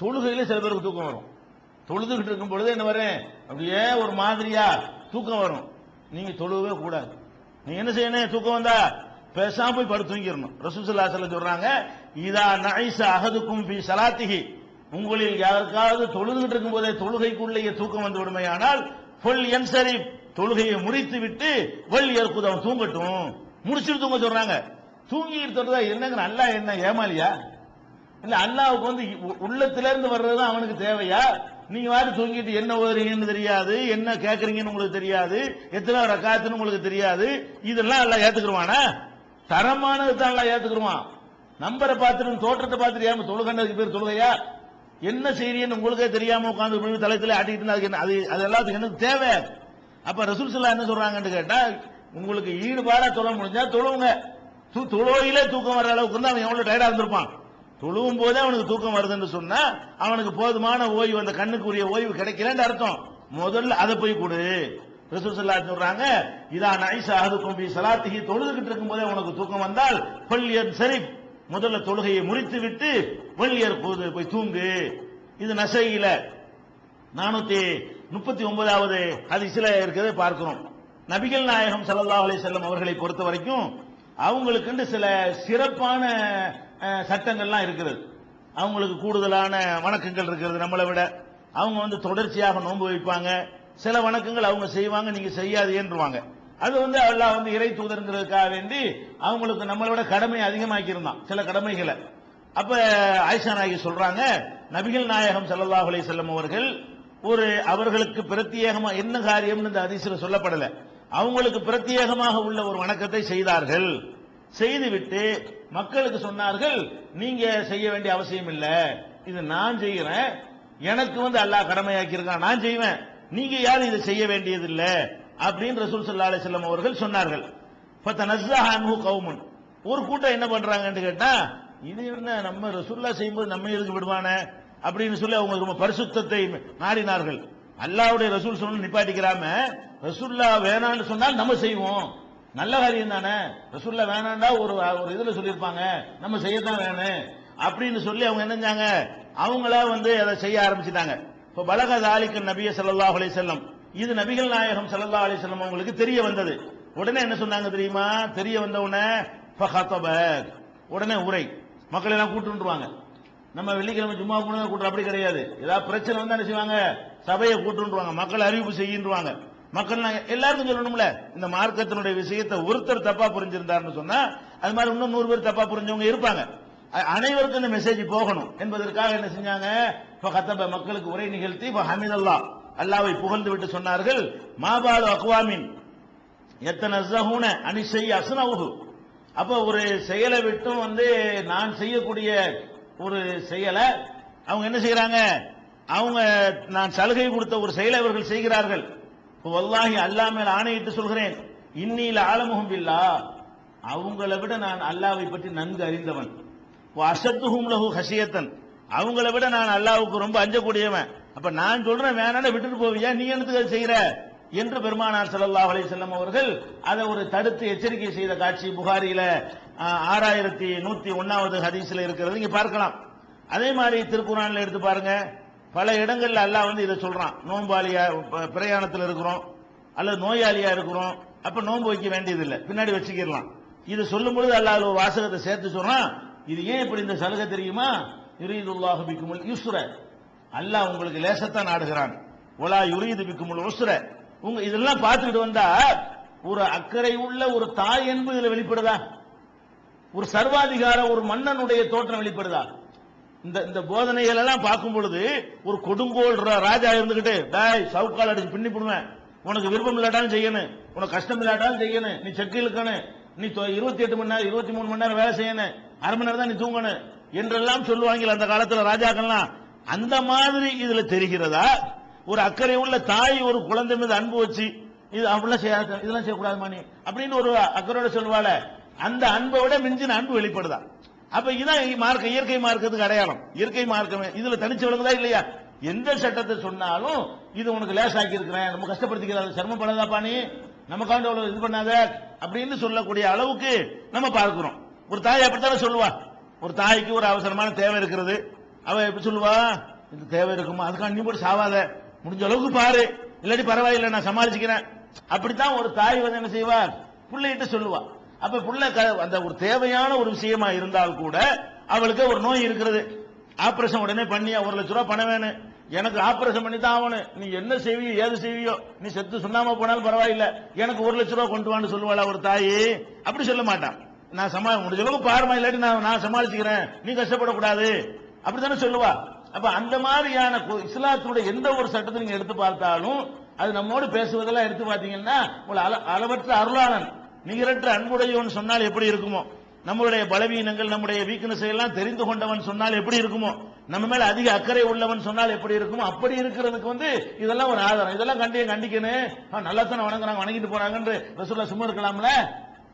தொழுகையில சில பேருக்கு தூக்கம் வரும். தொழுதுகிட்டு இருக்கும் பொழுது என்ன வரும்? அப்படியே ஒரு மாதிரியா தூக்கம் வரும். நீங்க தொழுவே கூடாது. நீங்க என்ன செய்யணும்? தூக்கம் வந்தா பேசாம போய் படுத்து தூங்கிடணும். ரசூலுல்லாஹி ஸல்லல்லாஹு சொல்றாங்க இதா நைச அகதுக்கும் பி சலாத்திகி உங்களில் யாருக்காவது தொழுதுகிட்டு இருக்கும் போதே தொழுகைக்குள்ளேயே தூக்கம் வந்து விடுமையானால் ஃபுல் என்சரி தொழுகையை முறித்து விட்டு வல் ஏற்குது அவன் தூங்கட்டும். முடிச்சுட்டு தூங்க சொல்றாங்க. தூங்கிட்டு சொல்றதா என்னங்க நல்லா என்ன ஏமாலியா? இல்ல அல்லாவுக்கு வந்து உள்ளத்துல இருந்து வர்றதுதான் அவனுக்கு தேவையா? நீங்க வாரி தூங்கிட்டு என்ன ஓதுறீங்கன்னு தெரியாது என்ன கேக்குறீங்கன்னு உங்களுக்கு தெரியாது எத்தனை ரக்காத்துன்னு உங்களுக்கு தெரியாது இதெல்லாம் எல்லாம் ஏத்துக்குருவானா? தரமானது தான் எல்லாம் ஏத்துக்குருவான். நம்பரை பார்த்துட்டு தோற்றத்தை பார்த்துட்டு ஏன் தொழுகண்டதுக்கு பேர் தொழுகையா? என்ன செய்றீன்னு உங்களுக்கே தெரியாம முழு தலைத்துல ஆட்டிட்டு இருந்தா அதுக்கு அது அது எல்லாத்துக்கும் எனக்கு தேவை. அப்ப ரசூல் சொல்லா என்ன சொல்றாங்கன்னு கேட்டா உங்களுக்கு ஈடுபாடா தொழ முடிஞ்சா தொழுவுங்க து- தொழுவையிலே தூக்கம் வர அளவுக்கு வந்து அவன் எவ்வளவு டயர்டா இருந்திருப்பான். தொழுவும் போதே அவனுக்கு தூக்கம் வருதுன்னு சொன்னா அவனுக்கு போதுமான ஓய்வு அந்த கண்ணுக்குரிய ஓய்வு கிடைக்கலன்னு அர்த்தம். முதல்ல அதை போய் கொடு. ரசூல் சொல்றாங்க இதா நைஸ அஹதுக்கும் பி ஸலாத்திஹி. தொழுதுகிட்டு இருக்கும்போதே உனக்கு தூக்கம் வந்தால் பள்ளியர் சரி முதல்ல தொழுகையை முறித்து விட்டு பள்ளியர் போது போய் தூங்கு. இது நசையில நானூத்தி முப்பத்தி ஒன்பதாவது ஹதீஸ்ல இருக்கிறதை பார்க்கிறோம். நபிகள் நாயகம் சல்லா அலி செல்லம் அவர்களை பொறுத்த வரைக்கும் அவங்களுக்குன்னு சில சிறப்பான சட்டங்கள்லாம் இருக்கிறது. அவங்களுக்கு கூடுதலான வணக்கங்கள் இருக்கிறது நம்மளை விட. அவங்க வந்து தொடர்ச்சியாக நோன்பு வைப்பாங்க. சில வணக்கங்கள் அவங்க செய்வாங்க நீங்க செய்யாதேன்றுவாங்க அது வந்து எல்லாம் வந்து இறை தூதருங்கிறதுக்காக வேண்டி அவங்களுக்கு நம்மளை விட கடமை அதிகமாக்கி இருந்தான் சில கடமைகளை. அப்ப ஆயிஷா நாயகி சொல்றாங்க நபிகள் நாயகம் சல்லாஹ் அலி செல்லம் அவர்கள் ஒரு அவர்களுக்கு பிரத்யேகமா என்ன காரியம்னு இந்த அதிசயம் சொல்லப்படல. அவங்களுக்கு பிரத்யேகமாக உள்ள ஒரு வணக்கத்தை செய்தார்கள். செய்துவிட்டு மக்களுக்கு சொன்னார்கள் நீங்க செய்ய வேண்டிய அவசியம் இல்லை. இது நான் செய்கிறேன் எனக்கு வந்து அல்லாஹ் கடமையாக்கி இருக்கான் நான் செய்வேன். நீங்க யாரும் இதை செய்ய வேண்டியது அப்படின்னு ரசூல் சல்லா அலைஹி அவர்கள் சொன்னார்கள். ஃபதனஸ்ஸஹ ஒரு கூட்டம் என்ன பண்றாங்கன்னு கேட்டா இது என்ன நம்ம ரசூல்லா செய்யும்போது நம்ம எதுக்கு விடுவானே? அப்படின்னு சொல்லி அவங்க ரொம்ப பரிசுத்தத்தை நாடினார்கள். அல்லாவுடைய ரசூல் சொன்ன நிப்பாட்டிக்கிறாம ரசூல்லா வேணான்னு சொன்னால் நம்ம செய்வோம். நல்ல காரியம் தானே? ரசூல்ல வேணாண்டா ஒரு ஒரு இதுல சொல்லியிருப்பாங்க. நம்ம செய்யத்தான் வேணும். அப்படின்னு சொல்லி அவங்க என்ன செஞ்சாங்க? அவங்களா வந்து அதை செய்ய ஆரம்பிச்சிட்டாங்க. இப்போ பலக தாலிக்கு நபிய சல்லா அலி செல்லம் இது நபிகள் நாயகம் சல்லா அலி செல்லம் அவங்களுக்கு தெரிய வந்தது. உடனே என்ன சொன்னாங்க தெரியுமா? தெரிய வந்த உடனே உடனே உரை. மக்களை எல்லாம் கூட்டுருவாங்க நம்ம வெள்ளிக்கிழமை சும்மா கூட கூட்டுற அப்படி கிடையாது. ஏதாவது பிரச்சனை வந்து என்ன செய்வாங்க? சபையை கூட்டுருவாங்க மக்கள் அறிவிப்பு செய்யின்றுவாங்க மக்கள் நாங்கள் எல்லாருக்கும் சொல்லணும்ல இந்த மார்க்கத்தினுடைய விஷயத்தை ஒருத்தர் தப்பா புரிஞ்சிருந்தாருன்னு சொன்னா அது மாதிரி இன்னும் நூறு பேர் தப்பா புரிஞ்சவங்க இருப்பாங்க. அனைவருக்கும் இந்த மெசேஜ் போகணும். என்பதற்காக என்ன செஞ்சாங்க? கத்தப மக்களுக்கு உரை நிகழ்த்தி ஹமீதல்லா. அல்லாவை புகழ்ந்து விட்டு சொன்னார்கள் மாபாலு அக்வாமின் எத்தனை ஜஹூன அணி செய்ய அசுனவுகு அப்ப ஒரு செயலை விட்டும் வந்து நான் செய்யக்கூடிய ஒரு செயலை அவங்க என்ன செய்யறாங்க? அவங்க நான் சலுகை கொடுத்த ஒரு செயலை அவர்கள் செய்கிறார்கள். வல்லாஹி அல்லாஹ் மேல் ஆணையிட்டு சொல்கிறேன். இன்னில ஆலமுகம் இல்லா அவங்களை விட நான் அல்லாவை பற்றி நன்கு அறிந்தவன். அசத்துஹும் லஹு ஹசியத்தன் அவங்கள விட நான் அல்லாவுக்கு ரொம்ப அஞ்சக்கூடியவன். அப்ப நான் சொல்றேன் வேணான்னு விட்டுட்டு போவியா? நீ என்னத்துக்கு அதை செய்யற என்று பெருமானார் சல்லா அலி செல்லம் அவர்கள் அதை ஒரு தடுத்து எச்சரிக்கை செய்த காட்சி புகாரியில ஆறாயிரத்தி நூத்தி ஒன்னாவது ஹதீஸ்ல இருக்கிறது இங்க பார்க்கலாம். அதே மாதிரி திருக்குறான்ல எடுத்து பாருங்க. பல இடங்கள்ல அல்லாஹ் வந்து இதை சொல்றான். நோன்பாளியா பிரயாணத்தில் பிரயாணத்துல இருக்கிறோம். அல்லது நோயாளியா இருக்கிறோம். அப்ப நோன்பு வைக்க வேண்டியதில்லை. பின்னாடி வச்சுக்கிடலாம். இது சொல்லும் பொழுது அல்லாஹ் ஒரு வாசகத்தை சேர்த்து சொல்றான் இது ஏன் இப்படி இந்த சலுகை தெரியுமா? யுரீதுல்லாஹு பிக்குமுல் யுஸ்ர. அல்லாஹ் உங்களுக்கு லேசத்தான் நாடுகிறான் ஒலா யுரீது பிக்குமுல் உஸ்ர. உங்க இதெல்லாம் பார்த்துக்கிட்டு வந்தா ஒரு அக்கறை உள்ள ஒரு தாய் என்பது இதுல வெளிப்படுதா? ஒரு சர்வாதிகார ஒரு மன்னனுடைய தோற்றம் வெளிப்படுதா? இந்த இந்த போதனைகள் எல்லாம் பார்க்கும் பொழுது ஒரு கொடுங்கோல் ராஜா இருந்துகிட்டு டாய் சவுக்கால் அடிச்சு பின்னி போடுவேன் உனக்கு விருப்பம் இல்லாட்டாலும் செய்யணும் உனக்கு கஷ்டம் இல்லாட்டாலும் செய்யணும் நீ செக்கு இழுக்கணும் நீ இருபத்தி எட்டு மணி நேரம் இருபத்தி மூணு மணி நேரம் வேலை செய்யணும் அரை மணி நேரம் தான் நீ தூங்கணும் என்றெல்லாம் சொல்லுவாங்க அந்த காலத்துல ராஜாக்கள்லாம். அந்த மாதிரி இதுல தெரிகிறதா? ஒரு அக்கறை உள்ள தாய் ஒரு குழந்தை மீது அன்பு வச்சு இது அப்படிலாம் செய்ய இதெல்லாம் செய்யக்கூடாதுமா நீ? அப்படின்னு ஒரு அக்கறையோட சொல்லுவாள. அந்த அன்பை விட மிஞ்சின அன்பு வெளிப்படுதான் அப்ப இதான் மார்க்க இயற்கை மார்க்கத்துக்கு அடையாளம். இயற்கை மார்க்கம் இதுல தனிச்சு விளங்குதா இல்லையா? எந்த சட்டத்தை சொன்னாலும் இது உனக்கு லேசாக்கி இருக்கிறேன் நம்ம கஷ்டப்படுத்திக்கிறாங்க சிரமப்படாதாப்பா நீ நமக்காண்ட அவ்வளவு இது பண்ணாத அப்படின்னு சொல்லக்கூடிய அளவுக்கு நம்ம பார்க்கிறோம். ஒரு தாய் அப்படித்தானே சொல்லுவா? ஒரு தாய்க்கு ஒரு அவசரமான தேவை இருக்கிறது. அவ எப்படி சொல்லுவா? இது தேவை இருக்குமா? அதுக்காண்டி நீ போட்டு சாவாத. முடிஞ்ச அளவுக்கு பாரு. இல்லாட்டி பரவாயில்லை நான் சமாளிச்சுக்கிறேன். அப்படித்தான் ஒரு தாய் வந்து என்ன செய்வா? பிள்ளைகிட்ட சொல்லுவா. அப்ப புள்ள க- அந்த ஒரு தேவையான ஒரு விஷயமா இருந்தால் கூட அவளுக்கு ஒரு நோய் இருக்கிறது. ஆபரேஷன் உடனே பண்ணியா ஒரு லட்ச ரூபா பணம் வேணும் எனக்கு ஆபரேஷன் பண்ணி தான் ஆகணும். நீ என்ன செய்வியோ ஏது செய்வியோ நீ செத்து சொல்லாம போனாலும் பரவாயில்ல. எனக்கு ஒரு லட்ச ரூபா கொண்டு வான்னு சொல்லுவாளா ஒரு தாய்? அப்படி சொல்ல மாட்டான். நான் சமா முடிஞ்ச அளவுக்கு பாருமா இல்லாட்டி நான் நான் சமாளிச்சுக்கிறேன். நீ கஷ்டப்படக்கூடாது. அப்படித்தானே சொல்லுவா. அப்ப அந்த மாதிரியான கு- இஸ்லாத்தினுடைய எந்த ஒரு சட்டத்தை நீங்க எடுத்து பார்த்தாலும் அது நம்மோடு பேசுவதெல்லாம் எடுத்து பார்த்தீங்கன்னா உங்களை அள- அளவற்ற அருளாளன். நிகரற்ற அன்புடையவன் சொன்னால் எப்படி இருக்குமோ? நம்மளுடைய பலவீனங்கள் நம்முடைய வீக்னஸ் எல்லாம் தெரிந்து கொண்டவன் சொன்னால் எப்படி இருக்குமோ? நம்ம மேல அதிக அக்கறை உள்ளவன் சொன்னால் எப்படி இருக்குமோ? அப்படி இருக்கிறதுக்கு வந்து இதெல்லாம் ஒரு ஆதாரம். இதெல்லாம் கண்டிய கண்டிக்கணும் நல்லா தானே வணங்குறாங்க வணங்கிட்டு போறாங்கன்னு ரசூல்லா சும்மா இருக்கலாம்ல?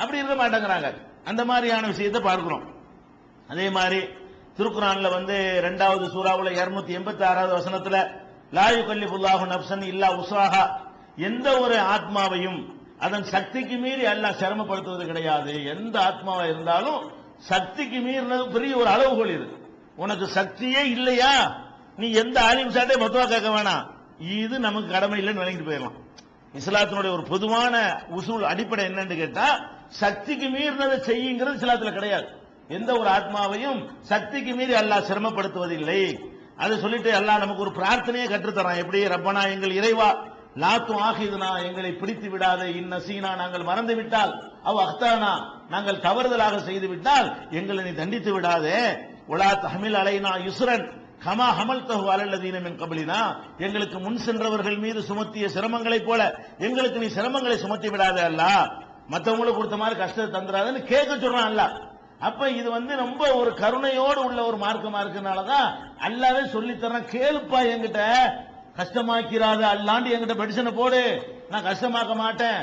அப்படி இருக்க மாட்டேங்கிறாங்க. அந்த மாதிரியான விஷயத்தை பார்க்கிறோம். அதே மாதிரி திருக்குறான்ல வந்து ரெண்டாவது சூறாவுல 286 எண்பத்தி ஆறாவது வசனத்துல லாயு கல்லிபுல்லாஹு நப்சன் இல்லா உசாஹா எந்த ஒரு ஆத்மாவையும் அதன் சக்திக்கு மீறி அல்லாஹ் சிரமப்படுத்துவது கிடையாது. எந்த ஆத்மாவா இருந்தாலும் சக்திக்கு மீறினது பெரிய ஒரு அளவுகோல் இது. உனக்கு சக்தியே இல்லையா? நீ எந்த ஆலிம் சாட்டே மொத்தமா கேட்க வேணாம். இது நமக்கு கடமை இல்லைன்னு விளங்கிட்டு போயிடலாம். இஸ்லாத்தினுடைய ஒரு பொதுவான உசூல் அடிப்படை என்னன்னு கேட்டா சக்திக்கு மீறினதை செய்யுங்கிறது இஸ்லாத்துல கிடையாது. எந்த ஒரு ஆத்மாவையும் சக்திக்கு மீறி அல்லாஹ் சிரமப்படுத்துவதில்லை. அதை சொல்லிட்டு அல்லாஹ் நமக்கு ஒரு பிரார்த்தனையை கற்றுத்தரான். எப்படி? ரப்பனா எங்கள் இறைவா லாத்து ஆகிதுனா எங்களை பிடித்து விடாதே இந்நசீனா நாங்கள் மறந்து விட்டால் அவ் அஹ்தானா நாங்கள் தவறுதலாக செய்து விட்டால் எங்களை நீ தண்டித்து விடாதே. உலா தமிழ் அலைனா யுஸ்ரன் கமா ஹமல் தகு அலல்லதீனம் கபலினா எங்களுக்கு முன் சென்றவர்கள் மீது சுமத்திய சிரமங்களைப் போல எங்களுக்கு நீ சிரமங்களை சுமத்தி விடாதே அல்ல. மத்தவங்களுக்கு கொடுத்த மாதிரி கஷ்டத்தை தந்துடாதுன்னு கேட்க சொல்றான் அல்ல. அப்ப இது வந்து ரொம்ப ஒரு கருணையோடு உள்ள ஒரு மார்க்கமா இருக்கனாலதான் அல்லாவே சொல்லித்தரேன் கேளுப்பா என்கிட்ட. கஷ்டமாக்கிறாத அல்லாண்டு என்கிட்ட பெட்டிஷனை போடு. நான் கஷ்டமாக்க மாட்டேன்.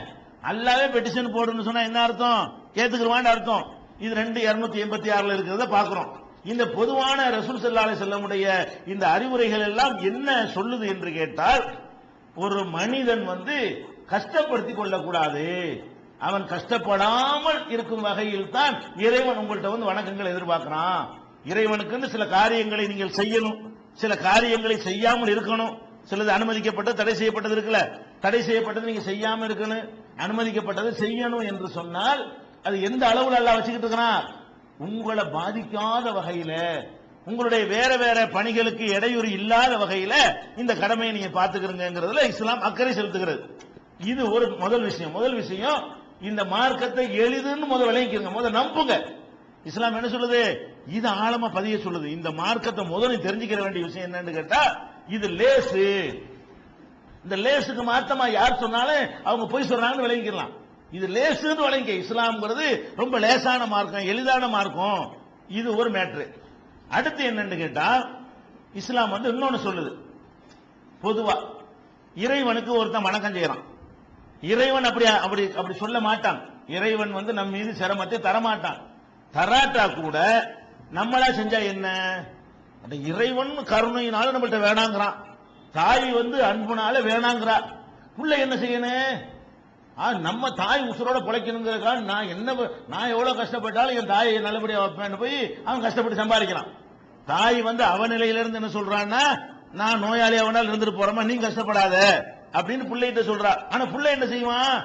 அல்லாவே பெட்டிஷன் போடுன்னு சொன்னா என்ன அர்த்தம்? ஏத்துக்குருவான்னு அர்த்தம். இது ரெண்டு இருநூத்தி எண்பத்தி ஆறுல இருக்கிறத பாக்குறோம் இந்த பொதுவான ரசூல் செல்லாலை செல்லமுடைய இந்த அறிவுரைகள் எல்லாம் என்ன சொல்லுது என்று கேட்டால் ஒரு மனிதன் வந்து கஷ்டப்படுத்தி கொள்ளக்கூடாது. அவன் கஷ்டப்படாமல் இருக்கும் வகையில் தான் இறைவன் உங்கள்கிட்ட வந்து வணக்கங்களை எதிர்பார்க்கிறான். இறைவனுக்குன்னு சில காரியங்களை நீங்கள் செய்யணும். சில காரியங்களை செய்யாமல் இருக்கணும். சிலது அனுமதிக்கப்பட்டது தடை செய்யப்பட்டது இருக்குல்ல. தடை செய்யப்பட்டது நீங்க செய்யாம இருக்கணும். அனுமதிக்கப்பட்டது செய்யணும் என்று சொன்னால் அது எந்த அளவுல அல்ல வச்சுக்கிட்டு இருக்கிறான் உங்களை பாதிக்காத வகையில உங்களுடைய வேற வேற பணிகளுக்கு இடையூறு இல்லாத வகையில இந்த கடமையை நீங்க பாத்துக்கிறீங்கிறதுல இஸ்லாம் அக்கறை செலுத்துகிறது. இது ஒரு முதல் விஷயம். முதல் விஷயம் இந்த மார்க்கத்தை எளிதுன்னு முதல் விளங்கிக்கிறங்க முதல் நம்புங்க. இஸ்லாம் என்ன சொல்லுது? இது ஆழமா பதிய சொல்லுது. இந்த மார்க்கத்தை முதல் தெரிஞ்சுக்கிற வேண்டிய விஷயம் என்னன்னு கேட்டா இது லேசு. இந்த லேசுக்கு மாத்தமா யார் சொன்னாலும் அவங்க போய் சொல்றாங்கன்னு விளங்கிக்கலாம். இது லேசுன்னு விளங்க இஸ்லாம்ங்கிறது ரொம்ப லேசான மார்க்கம் எளிதான மார்க்கம். இது ஒரு மேட்ரு. அடுத்து என்னன்னு கேட்டா இஸ்லாம் வந்து இன்னொன்னு சொல்லுது. பொதுவா இறைவனுக்கு ஒருத்தன் வணக்கம் செய்யறான். இறைவன் அப்படி அப்படி அப்படி சொல்ல மாட்டான். இறைவன் வந்து நம்ம மீது சிரமத்தை தரமாட்டான். தராட்டா கூட நம்மளா செஞ்சா என்ன? அந்த இறைவன் கருணையினால நம்மள்ட்ட வேணாங்கிறான். தாய் வந்து அன்புனால வேணாங்கிறா புள்ள என்ன செய்யணும் ஆ, நம்ம தாய் உசுரோட பிழைக்கணுங்கிறதுக்காக நான் என்ன நான் எவ்வளவு கஷ்டப்பட்டாலும் என் தாயை நல்லபடியா வைப்பேன்னு போய் அவன் கஷ்டப்பட்டு சம்பாதிக்கிறான். தாய் வந்து அவ நிலையிலிருந்து என்ன சொல்றான்னா நான் நோயாளி அவனால் இருந்துட்டு போறமா நீ கஷ்டப்படாத அப்படின்னு பிள்ளைகிட்ட சொல்றா. ஆனா பிள்ளை என்ன செய்வான்?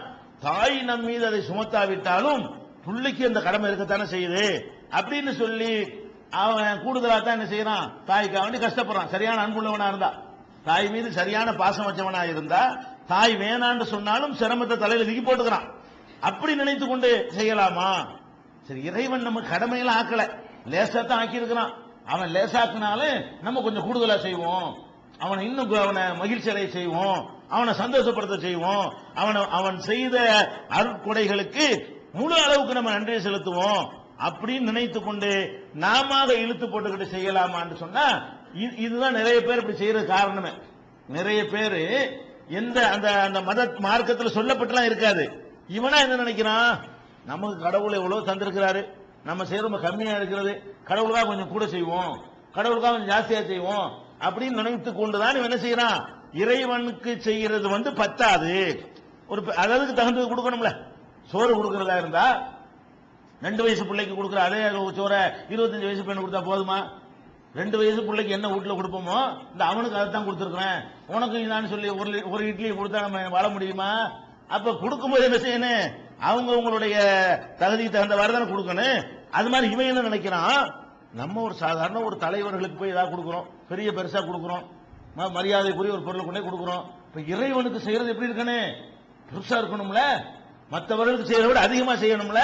தாய் நம் மீது அதை சுமத்தாவிட்டாலும் புள்ளைக்கு அந்த கடமை இருக்கத்தானே செய்யுது அப்படின்னு சொல்லி அவன் கூடுதலா தான் என்ன செய்யறான்? தாய்க்காக வேண்டி கஷ்டப்படுறான். சரியான அன்புள்ளவனா இருந்தா. தாய் மீது சரியான பாசம் வச்சவனா இருந்தா தாய் வேணான்னு சொன்னாலும் சிரமத்தை தலையில தூக்கி போட்டுக்கிறான். அப்படி நினைத்து கொண்டு செய்யலாமா? சரி இறைவன் நம்ம கடமையெல்லாம் ஆக்கல. லேசா தான் ஆக்கி இருக்கிறான் அவன் லேசாக்குனாலும் நம்ம கொஞ்சம் கூடுதலா செய்வோம். அவனை இன்னும் அவனை மகிழ்ச்சி அடைய செய்வோம். அவனை சந்தோஷப்படுத்த செய்வோம். அவனை அவன் செய்த அருட்கொடைகளுக்கு முழு அளவுக்கு நம்ம நன்றி செலுத்துவோம். அப்படின்னு நினைத்து கொண்டு நாம இழுத்து போட்டுக்கிட்டு செய்யலாமான்னு சொன்னா இது- இதுதான் நிறைய பேர் இப்படி செய்யறது காரணமே. நிறைய பேர் எந்த அந்த அந்த மத மார்க்கத்தில் சொல்லப்பட்டுலாம் இருக்காது. இவனா என்ன நினைக்கிறான்? நமக்கு கடவுள் எவ்வளவு தந்திருக்கிறாரு. நம்ம செய்யறது கம்மியா இருக்கிறது. கடவுளுக்காக கொஞ்சம் கூட செய்வோம். கடவுளுக்காக கொஞ்சம் ஜாஸ்தியா செய்வோம். அப்படின்னு நினைத்து கொண்டுதான் இவன் என்ன செய்யறான்? இறைவனுக்கு செய்யறது வந்து பத்தாது. ஒரு ப- தகுந்தது கொடுக்கணும்ல. சோறு கொடுக்கறதா இருந்தா ரெண்டு வயசு பிள்ளைக்கு கொடுக்குற அதே சோற இருபத்தஞ்சு வயசு பெண்ணு கொடுத்தா போதுமா? ரெண்டு வயசு பிள்ளைக்கு என்ன வீட்டுல கொடுப்போமோ இந்த அவனுக்கு அதை தான் கொடுத்துருக்குறேன். உனக்கு நான் சொல்லி ஒரு ஒரு இட்லியை கொடுத்தா நம்ம வாழ முடியுமா? அப்ப கொடுக்கும்போது என்ன செய்யணும்? அவங்க உங்களுடைய தகுதிக்கு தகுந்த வரதான கொடுக்கணும். அது மாதிரி இவன் என்ன நினைக்கிறான்? நம்ம ஒரு சாதாரண ஒரு தலைவர்களுக்கு போய் ஏதாவது கொடுக்குறோம். பெரிய பெருசா கொடுக்குறோம். மரியாதைக்குரிய ஒரு பொருளை கொண்டே கொடுக்குறோம். இப்ப இறைவனுக்கு செய்யறது எப்படி இருக்கணும்? பெருசா இருக்கணும்ல? மற்றவர்களுக்கு செய்யறத விட அதிகமா செய்யணும்ல?